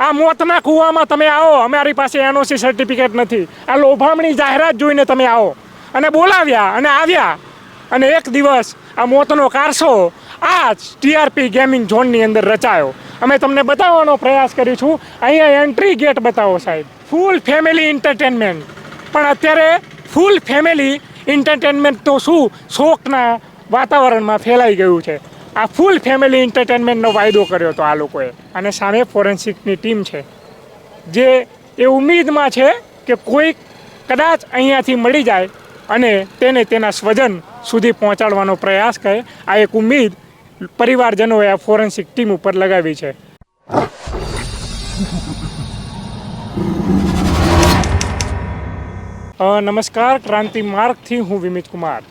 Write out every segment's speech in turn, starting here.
આ મોતના કૂવામાં તમે આવો. અમારી પાસે એનઓસી સર્ટિફિકેટ નથી. આ લોભામણી જાહેરાત જોઈને તમે આવો. અને બોલાવ્યા અને આવ્યા. અને એક દિવસ આ મોતનો કારસો આ જ ટીઆરપી ગેમિંગ ઝોનની અંદર રચાયો. અમે તમને બતાવવાનો પ્રયાસ કરીશું અહીંયા એન્ટ્રી ગેટ બતાવો સાહેબ. ફૂલ ફેમિલી એન્ટરટેનમેન્ટ પણ અત્યારે ફૂલ ફેમિલી એન્ટરટેનમેન્ટ તો શું? શોકના વાતાવરણમાં ફેલાઈ ગયું છે. આ ફૂલ ફેમિલી એન્ટરટેનમેન્ટનો વાયદો કર્યો હતો આ લોકોએ. અને સામે ફોરેન્સિકની ટીમ છે. જે એ ઉમ્મીદમાં છે કે કોઈ કદાચ અહીંયાથી મળી જાય અને તેને તેના સ્વજન સુધી પહોંચાડવાનો પ્રયાસ કરે, આ એક ઉમ્મીદ પરિવારજનોએ આ ફોરેન્સિક ટીમ ઉપર લગાવી છે. નમસ્કાર, ક્રાંતિ માર્ગથી હું વિમિત કુમાર.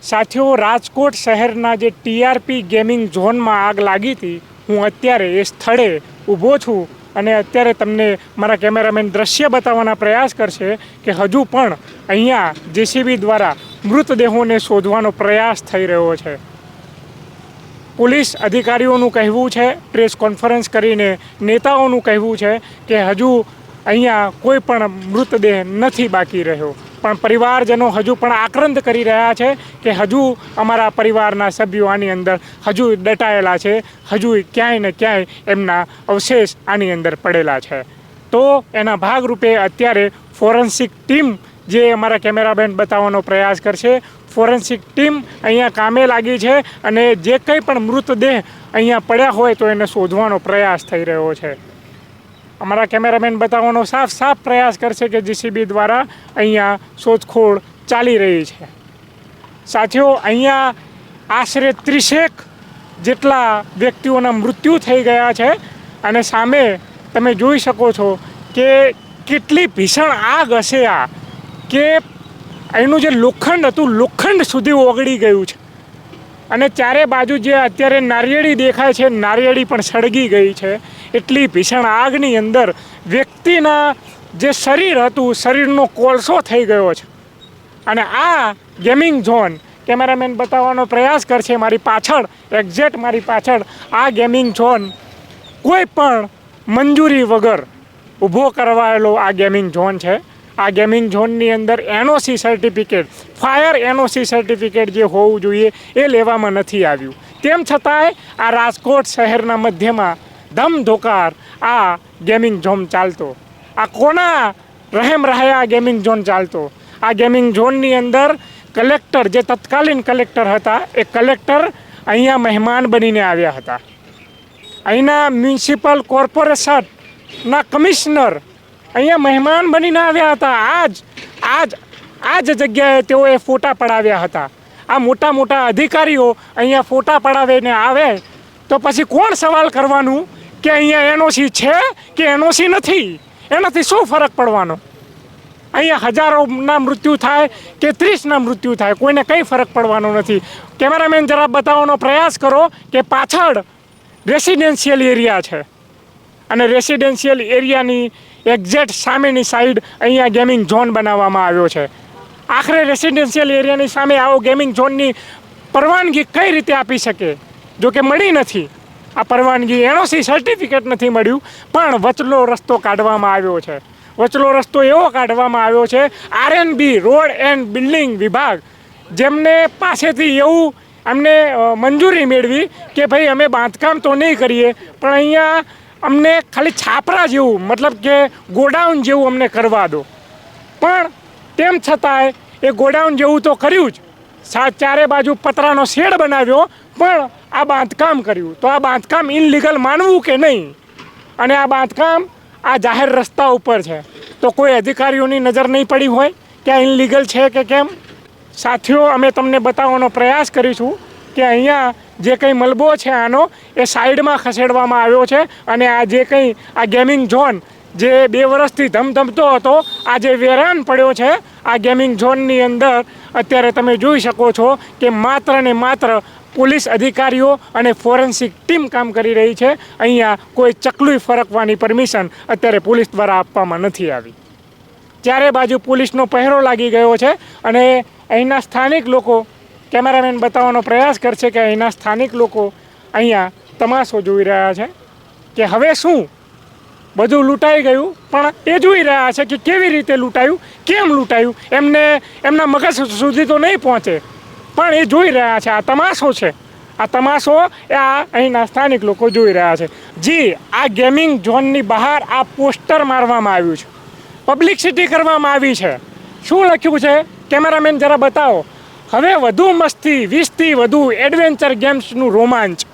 સાથીઓ, રાજકોટ શહેરના જે ટીઆરપી ગેમિંગ ઝોનમાં આગ લાગી હતી, હું અત્યારે એ સ્થળે ઊભો છું અને અત્યારે તમને મારા કેમેરામેન દ્રશ્ય બતાવવાના પ્રયાસ કરશે કે હજુ પણ અહીંયા જેસીબી દ્વારા મૃતદેહોને શોધવાનો પ્રયાસ થઈ રહ્યો છે. પોલીસ અધિકારીઓનું કહેવું છે, પ્રેસ કોન્ફરન્સ કરીને નેતાઓનું કહેવું છે કે હજુ અહીંયા કોઈ પણ મૃતદેહ નથી બાકી રહ્યો. પણ પરિવારજનો હજુ પણ આક્રંદ કરી રહ્યા છે કે હજુ અમારા પરિવારના સભ્યો આની અંદર હજુ દટાયેલા છે, હજુ ક્યાંય ને ક્યાંય એમના અવશેષ આની અંદર પડેલા છે. તો એના ભાગરૂપે અત્યારે ફોરેન્સિક ટીમ જે અમારા કેમેરામેન બતાવવાનો પ્રયાસ કરશે, ફોરેન્સિક ટીમ અહીંયા કામે લાગી છે અને જે કંઈ પણ મૃતદેહ અહીંયા પડ્યા હોય તો એને શોધવાનો પ્રયાસ થઈ રહ્યો છે. અમારા કેમેરામેન બતાવવાનો સાફ સાફ પ્રયાસ કરશે કે જીસીબી દ્વારા અહીંયા શોધખોળ ચાલી રહી છે. સાથીઓ, અહીંયા આશરે ત્રીસેક જેટલા વ્યક્તિઓના મૃત્યુ થઈ ગયા છે અને સામે તમે જોઈ શકો છો કે કેટલી ભીષણ આગ હશે આ, કે એનું જે લોખંડ હતું, લોખંડ સુધી ઓગળી ગયું છે. અને ચારે બાજુ જે અત્યારે નારિયેળી દેખાય છે, નારિયેળી પણ સળગી ગઈ છે. એટલી ભીષણ આગની અંદર વ્યક્તિના જે શરીર હતું, શરીરનો કોલસો થઈ ગયો છે. અને આ ગેમિંગ ઝોન કેમેરામેન બતાવવાનો પ્રયાસ કરશે મારી પાછળ એક્ઝેક્ટ મારી પાછળ, આ ગેમિંગ ઝોન કોઈ પણ મંજૂરી વગર ઊભો કરવાયેલો આ ગેમિંગ ઝોન છે. આ ગેમિંગ ઝોનની અંદર NOC certificate fire NOC certificate જે હોવું જોઈએ એ લેવામાં નથી આવ્યું. તેમ છતાંય આ રાજકોટ શહેરના મધ્યમાં ધમધોકાર આ ગેમિંગ ઝોન ચાલતો. આ કોના રહેમ રહે આ ગેમિંગ ઝોન ચાલતો? આ ગેમિંગ ઝોનની અંદર કલેક્ટર, જે તત્કાલીન કલેક્ટર હતા, એ કલેક્ટર અહીંયા મહેમાન બનીને આવ્યા હતા. અહીંના મ્યુનિસિપલ કોર્પોરેશનના કમિશનર અહીંયા મહેમાન બનીને આવ્યા હતા. આજ આજ આ જ જગ્યાએ તેઓએ ફોટા પડાવ્યા હતા. આ મોટા મોટા અધિકારીઓ અહીંયા ફોટા પડાવીને આવે તો પછી કોણ સવાલ કરવાનું? કે અહીંયા એનઓસી છે કે એનઓસી નથી? એનાથી શું ફરક પડવાનો? અહીંયા હજારોના મૃત્યુ થાય કે ત્રીસના મૃત્યુ થાય? કોઈને કંઈ ફરક પડવાનો નથી. કેમેરામેન, જરા બતાવવાનો પ્રયાસ કરો કે પાછળ રેસિડેન્શિયલ એરિયા છે. અને રેસિડેન્શિયલ એરિયાની એક્ઝેક્ટ સામેની સાઈડ અહીંયા ગેમિંગ ઝોન બનાવવામાં આવ્યો છે. આખરે રેસિડેન્શિયલ એરિયાની સામે આવો ગેમિંગ ઝોનની પરવાનગી કઈ રીતે આપી શકે? જો કે મળી નથી. આ પરવાનગી એનઓસી સર્ટિફિકેટ નથી મળ્યું, પણ વચલો રસ્તો કાઢવામાં આવ્યો છે. વચલો રસ્તો એવો કાઢવામાં આવ્યો છે આરએનબી રોડ એન્ડ બિલ્ડિંગ વિભાગ, જેમને પાસેથી એવું અમને મંજૂરી મેળવી કે ભાઈ અમે બાંધકામ તો નહીં કરીએ, પણ અહીંયા અમને ખાલી છાપરા જેવું, મતલબ કે ગોડાઉન જેવું અમને કરવા દો. પણ તેમ છતાંય એ ગોડાઉન જેવું તો કર્યું જ. સા, ચારે બાજુ પતરાનો શેડ બનાવ્યો, પણ આ બાંધકામ કર્યું. તો આ બાંધકામ ઇનલીગલ માનવું કે નહીં? અને આ બાંધકામ આ જાહેર રસ્તા ઉપર છે. તો કોઈ અધિકારીઓની નજર નહીં પડી હોય કે આ ઇનલીગલ છે કે કેમ? સાથીઓ, અમે તમને બતાવવાનો પ્રયાસ કરીશું કે અહીંયા જે કંઈ મલબો છે આનો, એ સાઈડમાં ખસેડવામાં આવ્યો છે અને આ જે કંઈ આ ગેમિંગ ઝોન જે બે વર્ષથી ધમધમતો હતો, આ જે વેરાન પડ્યો છે, આ ગેમિંગ ઝોનની અંદર અત્યારે તમે જોઈ શકો છો કે માત્ર ને માત્ર પોલીસ અધિકારીઓ અને ફોરેન્સિક ટીમ કામ કરી રહી છે. અહીંયા કોઈ ચકલું ફરકવાની પરમિશન અત્યારે પોલીસ દ્વારા આપવામાં નથી આવી. ચારે બાજુ પોલીસનો પહેરો લાગી ગયો છે અને અહીંના સ્થાનિક લોકો કેમેરામેન બતાવવાનો પ્રયાસ કરશે કે અહીંના સ્થાનિક લોકો અહીંયા તમાશો જોઈ રહ્યા છે કે હવે શું? બધું લૂંટાઈ ગયું, પણ એ જોઈ રહ્યા છે કે કેવી રીતે લૂંટાયું, કેમ લૂંટાયું? એમને, એમના મગજ સુધી તો નહીં પહોંચે. પણ એ જોઈ રહ્યા છે. આ તમાશો છે. આ તમાશો એ આ અહીંના સ્થાનિક લોકો જોઈ રહ્યા છે. જી, આ ગેમિંગ ઝોનની બહાર આ પોસ્ટર મારવામાં આવ્યું છે. પબ્લિસિટી કરવામાં આવી છે. શું લખ્યું છે? કેમેરામેન જરા બતાવો. હવે વધુ મસ્તી, વીસથી વધુ એડવેન્ચર ગેમ્સનું રોમાંચ.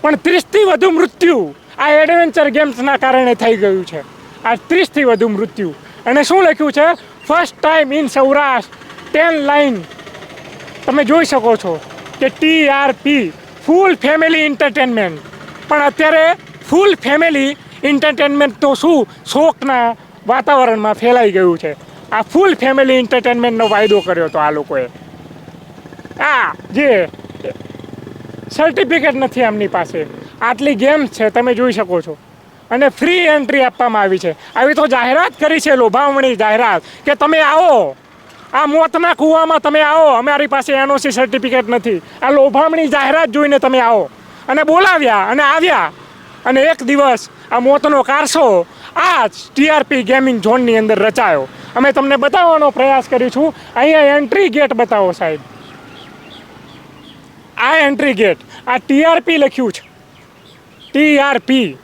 પણ ત્રીસથી વધુ મૃત્યુ આ એડવેન્ચર ગેમ્સના કારણે થઈ ગયું છે. આ ત્રીસથી વધુ મૃત્યુ. અને શું લખ્યું છે? First time in Saurashtra ten line તમે જોઈ શકો છો કે ટીઆરપી ફૂલ ફેમિલી એન્ટરટેનમેન્ટ પણ અત્યારે ફૂલ ફેમિલી એન્ટરટેનમેન્ટ તો શું? શોકના વાતાવરણમાં ફેલાઈ ગયું છે. આ ફૂલ ફેમિલી એન્ટરટેનમેન્ટનો વાયદો કર્યો હતો આ લોકોએ. આ જે સર્ટિફિકેટ નથી આમની પાસે. આટલી ગેમ્સ છે, તમે જોઈ શકો છો. અને ફ્રી એન્ટ્રી આપવામાં આવી છે. આવી તો જાહેરાત કરી છે, લોભામણી જાહેરાત, કે તમે આવો. આ મોતના કૂવામાં તમે આવો. અમારી પાસે એનઓસી સર્ટિફિકેટ નથી. આ લોભામણી જાહેરાત જોઈને તમે આવો. અને બોલાવ્યા અને આવ્યા. અને એક દિવસ આ મોતનો કારસો આ જ ટીઆરપી ગેમિંગ ઝોનની અંદર રચાયો. અમે તમને બતાવવાનો પ્રયાસ કરીશું. અહીંયા એન્ટ્રી ગેટ બતાવો સાહેબ. આ એન્ટ્રી ગેટ આ ટીઆરપી લખ્યું છે. ટીઆરપી.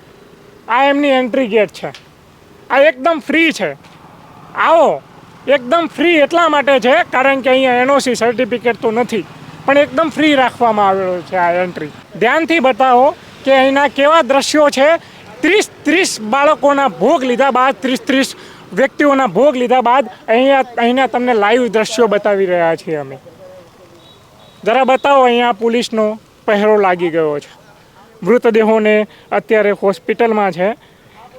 આ એમની એન્ટ્રી ગેટ છે. આ એકદમ ફ્રી છે. આવો. એકદમ ફ્રી એટલા માટે છે, કારણ કે અહીંયા એનઓસી સર્ટિફિકેટ તો નથી, પણ એકદમ ફ્રી રાખવામાં આવેલો છે આ એન્ટ્રી ધ્યાનથી બતાવો કે અહીંના કેવા દ્રશ્યો છે? ત્રીસ ત્રીસ બાળકોના ભોગ લીધા બાદ, ત્રીસ ત્રીસ વ્યક્તિઓના ભોગ લીધા બાદ અહીંયા અહીંના તમને લાઈવ દ્રશ્યો બતાવી રહ્યા છીએ અમે. જરા બતાવો અહીંયા પોલીસનો પહેરો લાગી ગયો છે. મૃતદેહોને અત્યારે હોસ્પિટલમાં છે.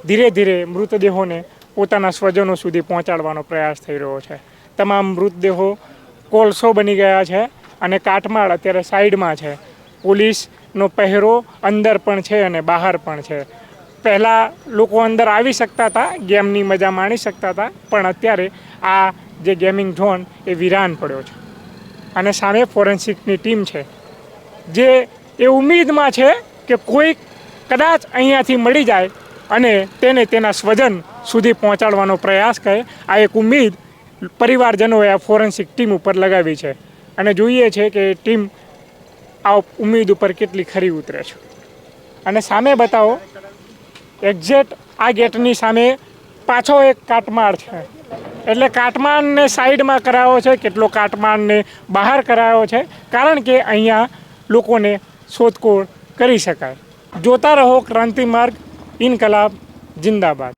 ધીરે ધીરે મૃતદેહોને પોતાના સ્વજનો સુધી પહોંચાડવાનો પ્રયાસ થઈ રહ્યો છે. તમામ મૃતદેહો કોલસો બની ગયા છે અને કાટમાળ અત્યારે સાઈડમાં છે. પોલીસનો પહેરો અંદર પણ છે અને બહાર પણ છે. પહેલાં લોકો અંદર આવી શકતા હતા, ગેમની મજા માણી શકતા હતા, પણ અત્યારે આ જે ગેમિંગ ઝોન એ વિરાન પડ્યો છે. અને સામે ફોરેન્સિકની ટીમ છે. જે એ ઉમ્મીદમાં છે કે કોઈક કદાચ અહીંયાથી મળી જાય અને તેને તેના સ્વજન સુધી પહોંચાડવાનો પ્રયાસ કરે, આ એક ઉમ્મીદ પરિવારજનોએ આ ફોરેન્સિક ટીમ ઉપર લગાવી છે. અને જોઈએ છે કે ટીમ આ ઉમ્મીદ ઉપર કેટલી ખરી ઉતરે છે. અને સામે બતાવો એક્ઝેક્ટ આ ગેટની સામે પાછો એક કાટમાળ છે. એટલે કાટમાળને સાઈડમાં કરાયો છે, કેટલો કાટમાળને બહાર કરાયો છે, કારણ કે અહીંયા લોકોને શોધખોળ કરી શકાય. જોતા રહો ક્રાંતિ માર્ગ, ઇનકલાબ, જિંદાબાદ.